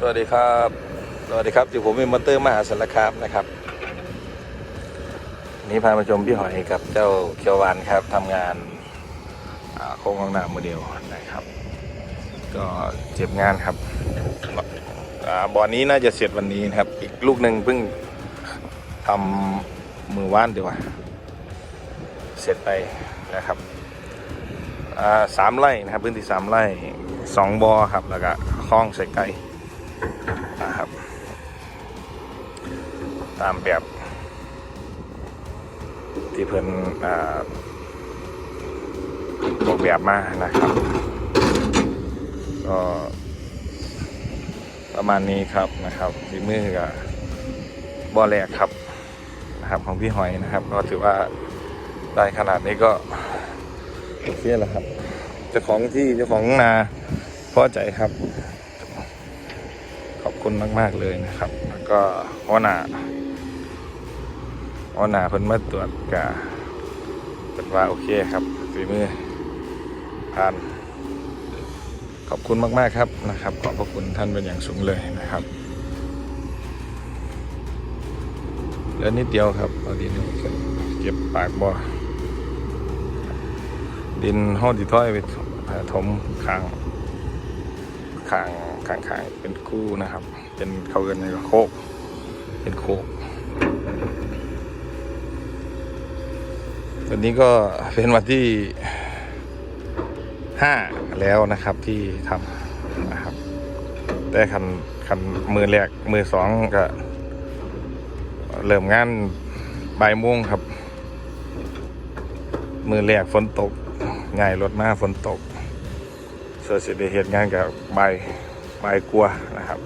สวัสดีครับ สวัสดีครับอยู่ผมเป็นมอเตอร์มหาสารคามนะครับ นี้พามาชมพี่หอยกับเจ้าเคียววานครับทำงานโค้งของหน้าโมเดลนะครับ ก็เจ็บงานครับอ่าบอลนี้น่าจะเสร็จวันนี้นะครับ อีกลูกหนึ่งเพิ่งทำมือว่านดีกว่า เสร็จไปนะครับสามไร่นะครับ พื้นที่สามไร่สองบอครับแล้วก็คลองใส่ไก่นะครับ ตามแบบที่เพิ่นอออกแบบมานะครับ ก็ประมาณนี้ครับนะครับฝีมือกับบอแรกครับนะครับของพี่หอยนะครับ ก็ถือว่าได้ขนาดนี้ก็โอเคแล้วครับเจ้าของที่เจ้าของนาพอใจครับ ขอบคุณมาก ๆ เลยนะครับ แล้วก็หัวหน้า หัวหนาเพิ่นมาตรวจกะเป็นว่าโอเคครับฝีมือผ่าน ขอบคุณมาก ๆ ครับนะครับ ขอบพระคุณท่านเป็นอย่างสูงเลยนะครับเหลือนิดเดียวครับเอาดินเก็บปากบ่อดินห้องที่ถ้อยไปถมข้างข้างข้างข้างเป็นคู่นะครับ เป็นเขาเอินในโคกเป็นโคก วันนี้ก็เป็นวันที่ห้าแล้วนะครับที่ทำนะครับ แต่คันคันมือแรกมือสองก็ เริ่มงานบ่ายโมงครับ มือแรกฝนตกง่ายรถมาฝนตกเสือสิได้เหตุงานกับบ่ายบ่ายกลัวนะครับ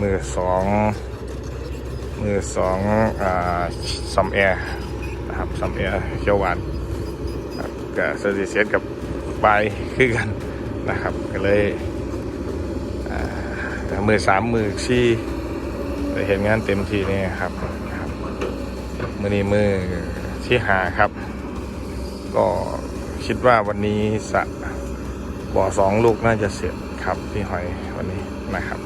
มือสองมือสองอ่าซัมแอร์ นะครับซัมแอร์เขียวหวานกับเสือสิเสียกับไปคือกันนะครับ ก็เลยอ่มือสามมือสี่ได้เห็นงานเต็มทีนี่ครับครับมือนี้มือที่หาครับ ก็คิดว่าวันนี้สะบ่อสองลูกน่าจะเสร็จครับพี่หอยวันนี้นะครับ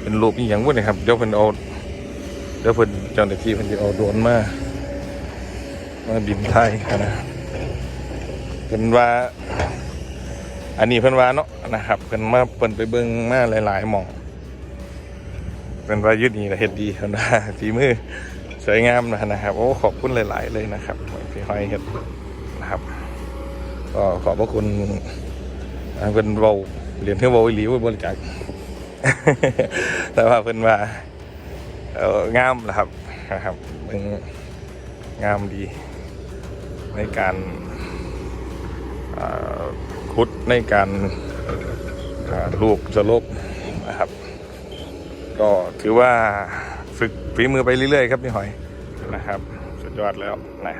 เป็นลูกอย่างวุ้นนะครับเดี๋ยวเพิ่นเอา เดี๋ยวเพิ่นเจ้าหน้าที่เพิ่นจะเอาโดรนมา มาบินไทยนะเพิ่นว่า อันนี้เพิ่นว่าเนาะนะครับเพิ่นมาเพิ่นไปเบิ่งมาหลายๆหม่องเพิ่นว่ายุดนี่ละเฮ็ดดีเพิ่นว่าฝีมือสวยงามนะนะครับโอ้ขอบคุณหลาย ๆ เลยนะครับพี่ห้อยเฮ็ดนะครับก็ขอบพระคุณเพิ่นเว้าเรียนเพิ่นเว้าอีหลีเว้าบริจาคแต่ว่าเพิ่นว่า เอองามนะครับนะครับเบิ่งามดี ในการคุดในการลูกสลบนะครับ ก็ถือว่าฝึกฝีมือไปเรื่อยๆ ครับพี่หอยนะครับ สุดยอดแล้วนะ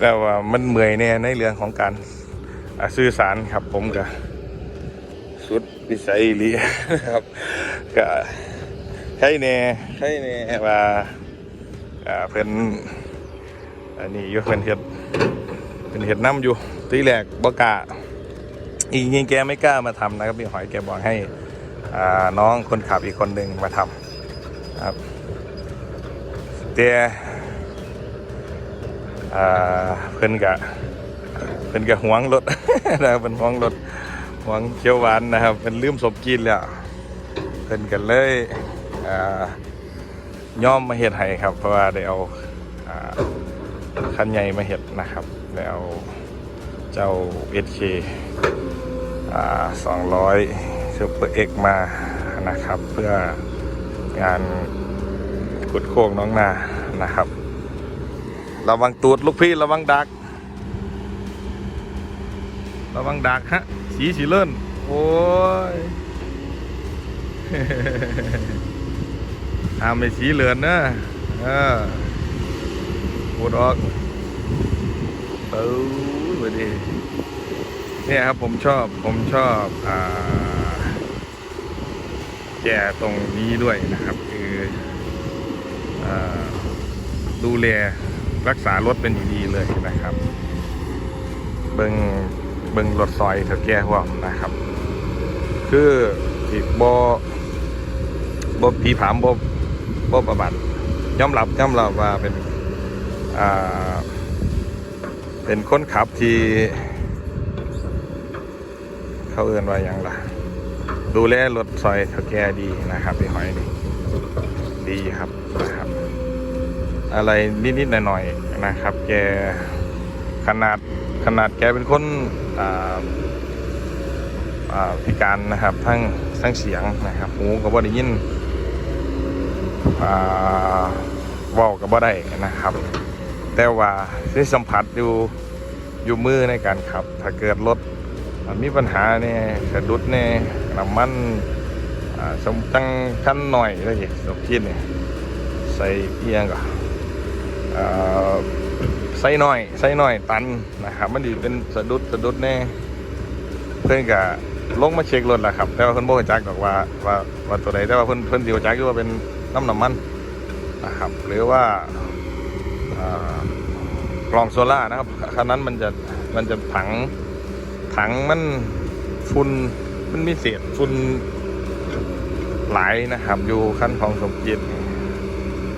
แต่ว่ามันเหมื่อยแน่ในเรื่องของการสื่อสารครับผมกับสุดวิสัยอีลีครับก็ ใช่แน่ใช่แน่ว่าอ่าเพิ่นอันนี้อยู่เพิ่นเฮ็ดเป็นเห็ดน้ำอยู่ตีแรกบกล้าอีกจริงๆแกไม่กล้ามาทำนะครับพี่หอยแกบอกให้อ่าน้องคนขับอีกคนหนึ่งมาทำครับแต่อ่าเพิ่นกะเพิ่นกะหวงรถ นะครับเป็นหวงรถหวงเขียวหวานนะครับเป็นลืมศพกินแล้วเพิ่นกันเลยอ่า ย่อมมาเห็ดให้ครับ เพราะว่าได้เอาคันใหญ่มาเห็ดนะครับแล้วเจ้า SK อ่า200 Super X มานะครับ เพื่องานกุดโค้งน้องนานะครับ ระวังตูดลูกพี่ระวังดัก ระวังดักฮะ สีสีเลื่อนโอ้ย ห้ามไม่สีเหลือนนะเออพูดออกเออไปดีเนี่ยครับผมชอบผมชอบอ่าแก่ตรงนี้ด้วยนะครับ คืออดูแลรักษารถเป็นดีเลยนะครับ เบิงเบิงรถซอยเถาแก่พวกนะครับ คือที่บ่บ่ผีผามบ บ่ประบัติยอมรับยอมรับว่าเป็นอ่าเป็นคนขับที่ เขาเอื่นว่าอย่างล่ะ ดูแลรถซอยเถาแก่ดีนะครับพี่หอยนี่ดีครับนะครับ อะไรนิดๆหน่อยๆนะครับ แกขนาดขนาดแกเป็นคนอ่าอ่าพิการนะครับ ทั้งทั้งเสียงนะครับหูก็บ่ได้ยินอ่า เว้าก็บ่ได้นะครับ แต่ว่าได้สัมผัสอยู่อยู่มือในการขับ ถ้าเกิดรถมีปัญหาเนี่ยสะดุดเนี่ยน้ำมันสมจังขั้นหน่อยเลยสมคิดเนี่ยใส่เอียงก่อนเอ่อไส้น้อยไส้น้อยตันนะครับ มันดีเป็นสะดุดสะดุดแน่เพื่อนกะลงมาเช็ครถแหละครับ แต่ว่าเพิ่อนโบจักดอกว่าว่าว่าตัวใดแต่ว่าเพิ่อนเพิ่อนสิรู้จักอยู่ว่าเป็น น้ำน้ำมันนะครับ หรือว่ากล่องโซล่านะครับคันนั้นมันจะมันจะถังถังมันฝุ่นมันมีเศษฝุ่นหลายนะครับ อยู่ขั้นของสมจิต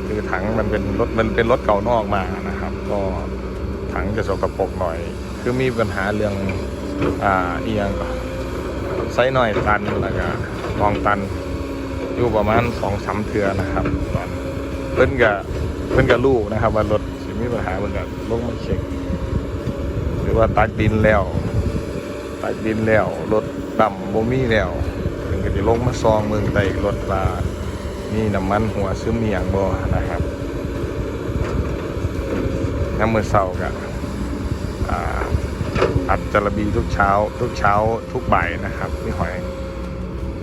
คือถังมันเป็นรถมันเป็นรถเก่านอกมานะครับ ก็ถังจะสกปรกหน่อย คือมีปัญหาเรื่องอ่าเอียงไซส์หน่อยตันแล้วก็กองตัน อยู่ประมาณสองสามเทือนะครับตอนเพิ่นกับเพิ่นกับลูกนะครับ ว่ารถสิมีปัญหาเพิ่นกับลงมาเช็คหรือว่าตักดินแล้วตักดินแล้วรถต่ำบ่มีแล้วเพิ่นก็จะลงมาซองเมืองไต่รถว่านี่น้ำมันหัวซึมอย่างบ่นะครับน้ำมือเศร้ากะอัดจระบีทุกเช้า ทุกเช้าทุกบ่ายนะครับพี่หอย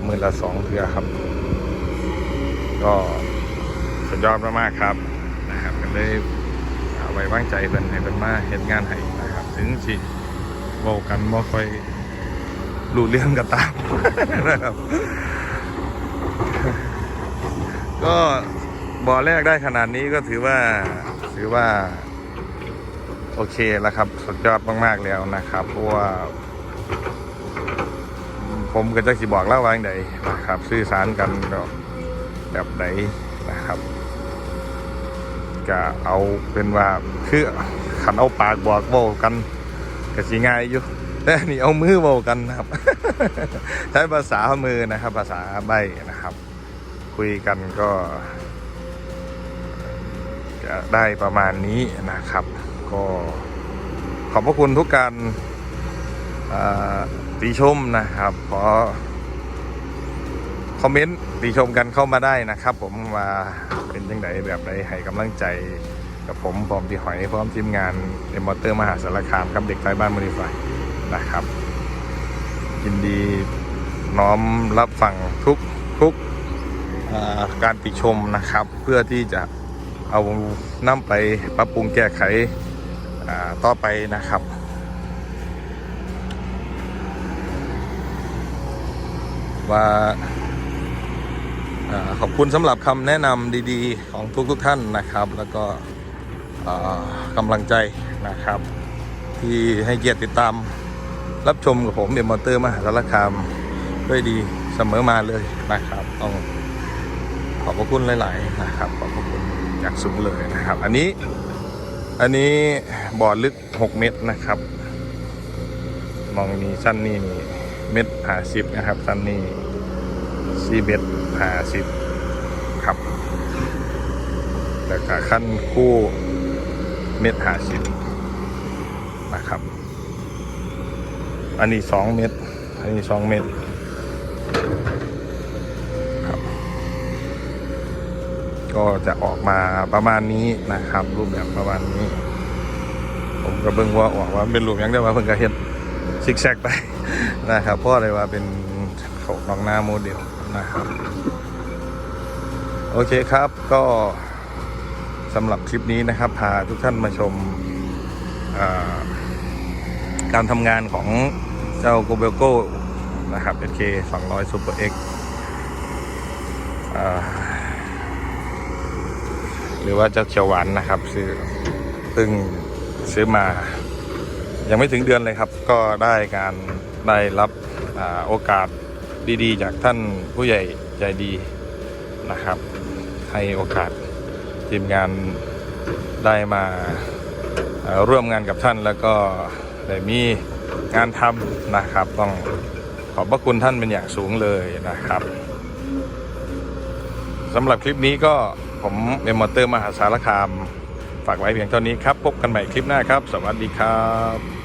มือละสองเทือครับ ก็สุดยอดมากๆครับนะครับก็เลยเอาไว้วางใจเพิ่นให้เพิ่นมาเห็นงานให้นะครับ ถึงสิเว้ากันบ่ค่อยรู้เรื่องก็ตามนะครับ ก็บ่อแรกได้ขนาดนี้ก็ถือว่าถือว่า โอเคแล้วครับ สุดยอดมาก ๆ แล้วนะครับ เพราะว่า ผมก็จะสิบอกเล่าวาอย่างใดนะครับ สื่อสารกันแบบ แบบไหนนะครับก็เอาเป็นว่าคือขันเอาปากบอกเว้ากันก็สิง่ายอยู่แต่นี่เอามือเว้ากันนะครับ ใช้ภาษามือนะครับ ภาษาใบนะครับ คุยกันก็จะได้ประมาณนี้นะครับ ก็ขอบพระคุณทุกการติชมนะครับ ขอคอมเมนต์ ติชมกันเข้ามาได้นะครับ ผมว่าเป็นยังไงแบบไหนให้กำลังใจกับผมพร้อมพี่หอยพร้อมทีมงานเอมอเตอร์มหาสารคามกับเด็กไฟบ้านมริไฟนะครับยินดีน้อมรับฟังทุกทุกการติชมนะครับ เพื่อที่จะเอานำไปปรับปรุงแก้ไขต่อไปนะครับ ว่า ขอบคุณสำหรับคำแนะนำดีๆ ของทุกๆท่านนะครับ แล้วก็กำลังใจนะครับ ที่ให้เกียรติติดตาม รับชมกับผมเอ็มมอเตอร์มหาสารคามด้วยดีเสมอมาเลยนะครับต้องขอบพระคุณหลาย ๆ นะครับ ขอบพระคุณอย่างสูงเลยนะครับ อันนี้อันนี้บ่อลึก 6 เมตรนะครับ มองนี้สั้นนี่นี่เม็ดหาสิบนะครับ สั้นนี่ สี่เมตรหาสิบครับ แล้วก็ขั้นคู่เม็ดหาสิบนะครับ อันนี้สองเมตร อันนี้สองเมตรก็จะออกมาประมาณนี้นะครับ รูปแบบประมาณนี้ ผมก็เบิ่งว่าออกว่าเป็นรูปยังได้ว่าเพิ่งก็เฮ็ดซิกแซกไปนะครับเพราะอะไรว่าเป็น เขานองหน้าโมเดลนะครับ โอเคครับก็สำหรับคลิปนี้นะครับ พาทุกท่านมาชมาการทำงานของเจ้าโกเบลโก้นะครับ SK 200 Super X อ่าหรือว่าเจ้าเขียวหวานนะครับ ซื้อซึ่งซื้อมา ยังไม่ถึงเดือนเลยครับ ก็ได้การได้รับอโอกาส ดีๆ จากท่านผู้ใหญ่ใจดีนะครับ ให้โอกาสทีมงานได้มาร่วมงานกับท่านแล้วก็ได้มีงานทำนะครับ ต้องขอบพระคุณท่านเป็นอย่างสูงเลยนะครับสำหรับคลิปนี้ก็ผมเอ็มมอเตอร์มหาสารคาม ฝากไว้เพียงเท่านี้ครับ พบกันใหม่คลิปหน้าครับ สวัสดีครับ